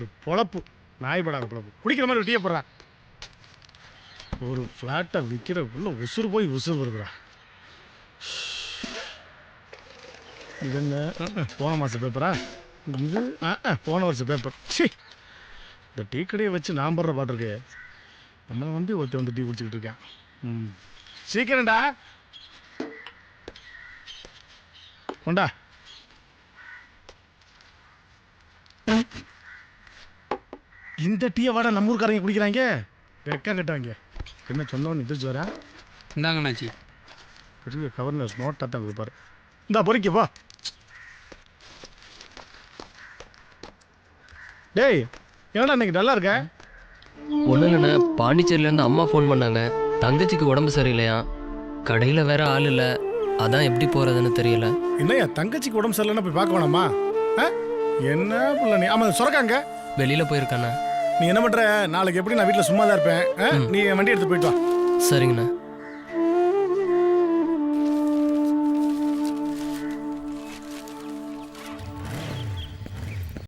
ஒரு பொழப்பு நாய் படாத பொழப்பு. குடிக்கிற மாதிரி டீயை போடுறா. ஒரு ஃப்ளாட்டை விற்கிறக்குள்ள உசுறு போய் உசுறு வருதுடா. இது என்ன? போன மாதம் பேப்பரா இது? போன வருஷம் பேப்பர் சி இந்த டீ கடையை வச்சு நான் போடுற பாட்டிருக்கு நம்மளை வந்து ஒருத்தன் வந்து டீ குடிச்சிக்கிட்டு இருக்கேன். ம். சீக்கிரம்டா. கொண்டா. இந்த டீயை வாடா நம்ம ஊருக்காரங்க குடிக்கிறாங்க. வெக்கம் கட்டவங்க. என்ன சொன்னவன் எந்திரிச்சு வரேன் இந்தாங்கண்ணாச்சி பெரிய கவர்னர் நோட்டாக தான் இருக்குது பாரு. இந்தா பொறிக்க போ. டேய் என்னடா இன்னைக்கு நல்லா இருக்க? ஒன்றும் இல்லைண்ணே பாண்டிச்சேரியிலேருந்து அம்மா ஃபோன் பண்ணாங்க. தங்கச்சிக்கு உடம்பு சரியில்லையா? கடையில் வேற ஆள் இல்லை. அதான் எப்படி போகிறதுன்னு தெரியல. என்னய்யா தங்கச்சிக்கு உடம்பு சரியில்லைன்னா போய் பார்க்க வேணாமா? ஆ? என்ன பிள்ளை நீ? ஆமாம் சுரக்காங்க. வெளியில் போயிருக்காண்ணே நீ என்ன பண்ணுற நாளைக்கு எப்படி நான் வீட்டில் சும்மா தான் இருப்பேன் ஆ? நீ என் வண்டி எடுத்து போயிட்டு வா. சரிங்கண்ணா.